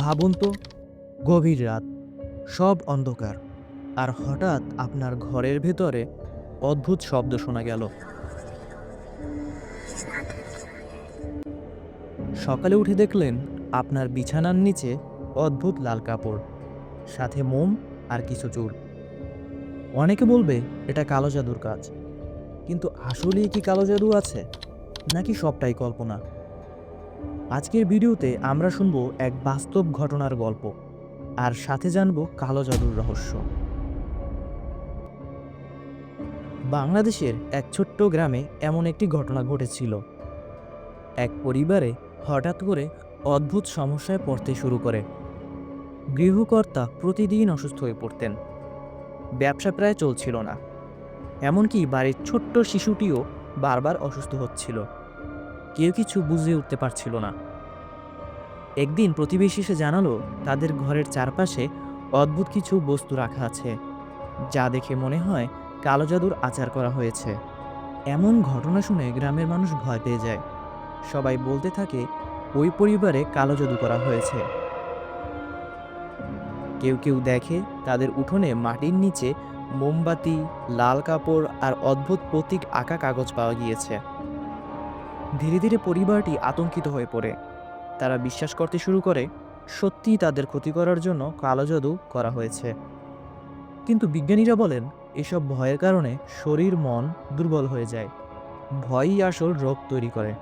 ভাবুন তো, গভীর রাত, সব অন্ধকার। আর হঠাৎ আপনার ঘরের ভেতরে অদ্ভুত শব্দ শোনা গেল। সকালে উঠে দেখলেন আপনার বিছানার নিচে অদ্ভুত লাল কাপড়, সাথে মোম আর কিছু চুল। অনেকে বলবে, এটা কালো জাদুর কাজ। কিন্তু আসলেই কি কালো জাদু আছে? নাকি সবটাই কল্পনা? আজকের ভিডিওতে আমরা শুনব এক বাস্তব ঘটনার গল্প, আর সাথে জানব কালো জাদুর রহস্য। বাংলাদেশের এক ছোট্ট গ্রামে এমন একটি ঘটনা ঘটেছিল। এক পরিবারে হঠাৎ করে অদ্ভুত সমস্যায় পড়তে শুরু করে। গৃহকর্তা প্রতিদিন অসুস্থ হয়ে পড়তেন। ব্যবসা প্রায় চলছিল না। এমনকি বাড়ির ছোট্ট শিশুটিও বারবার অসুস্থ হচ্ছিল। কেউ কিছু বুঝে উঠতে পারছিল না। একদিন প্রতিবেশী এসে জানালো, তাদের ঘরের চারপাশে অদ্ভুত কিছু বস্তু রাখা আছে, যা দেখে মনে হয় কালো জাদুর আচার করা হয়েছে। এমন ঘটনা শুনে গ্রামের মানুষ ভয় পেয়ে যায়। সবাই বলতে থাকে, ওই পরিবারে কালো জাদু করা হয়েছে। কেউ কেউ দেখে, তাদের উঠোনে মাটির নিচে মোমবাতি, লাল কাপড় আর অদ্ভুত প্রতীক আঁকা কাগজ পাওয়া গিয়েছে। ধীরে ধীরে পরিবারটি আতঙ্কিত হয়ে পড়ে। তারা বিশ্বাস করতে শুরু করে, সত্যিই তাদের ক্ষতি করার জন্য কালো জাদু করা হয়েছে। কিন্তু বিজ্ঞানীরা বলেন, এসব ভয়ের কারণে শরীর, মন দুর্বল হয়ে যায়। ভয়ই আসল রোগ তৈরি করে।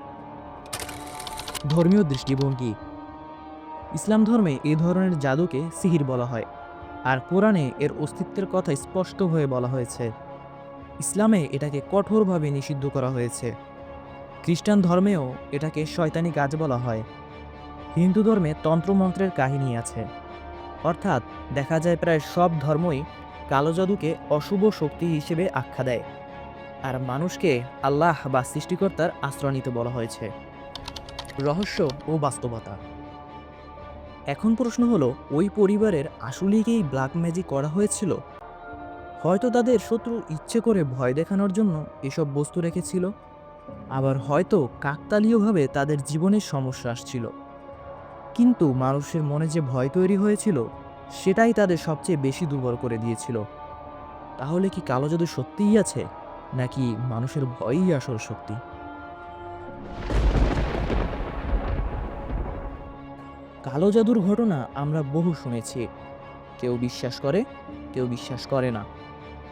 ধর্মীয় দৃষ্টিভঙ্গি। ইসলাম ধর্মে এ ধরনের জাদুকে সিহির বলা হয়, আর কোরআনে এর অস্তিত্বের কথা স্পষ্ট হয়ে বলা হয়েছে। ইসলামে এটাকে কঠোরভাবে নিষিদ্ধ করা হয়েছে। খ্রিস্টান ধর্মেও এটাকে শয়তানি কাজ বলা হয়। হিন্দু ধর্মে তন্ত্রমন্ত্রের কাহিনী আছে। অর্থাৎ দেখা যায় প্রায় সব ধর্মই কালো জাদুকে অশুভ শক্তি হিসেবে আখ্যা দেয়। আর মানুষকে আল্লাহ বা সৃষ্টিকর্তার আশ্রয় নিতে বলা হয়েছে। রহস্য ও বাস্তবতা। এখন প্রশ্ন হলো, ওই পরিবারের আসলেই কি ব্ল্যাক ম্যাজিক করা হয়েছিল? হয়তো তাদের শত্রু ইচ্ছে করে ভয় দেখানোর জন্য এসব বস্তু রেখেছিল? আবার হয়তো কাকতালীয়ভাবে তাদের জীবনের সমস্যা আসছিল। কিন্তু মানুষের মনে যে ভয় তৈরি হয়েছিল, সেটাই তাদের সবচেয়ে বেশি দুর্বল করে দিয়েছিল। তাহলে কি কালো জাদু সত্যিই আছে, নাকি মানুষের ভয়ই আসল শক্তি কালো জাদুর ঘটনা আমরা বহু শুনেছি। কেউ বিশ্বাস করে, কেউ বিশ্বাস করে না।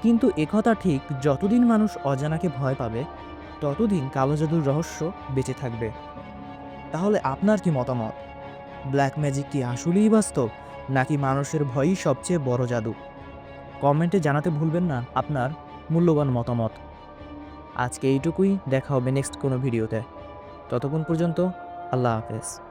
কিন্তু একথা ঠিক যতদিন মানুষ অজানাকে ভয় পাবে ততদিন কালো জাদুর রহস্য বেঁচে থাকবে। তাহলে আপনার কি মতামত? ব্ল্যাক ম্যাজিক কি আসলেই বাস্তব, নাকি মানুষের ভয়ই সবচেয়ে বড় জাদু? কমেন্টে জানাতে ভুলবেন না আপনার মূল্যবান মতামত। আজকে এইটুকুই, দেখা হবে নেক্সট কোনো ভিডিওতে। ততক্ষণ পর্যন্ত আল্লাহ হাফেজ।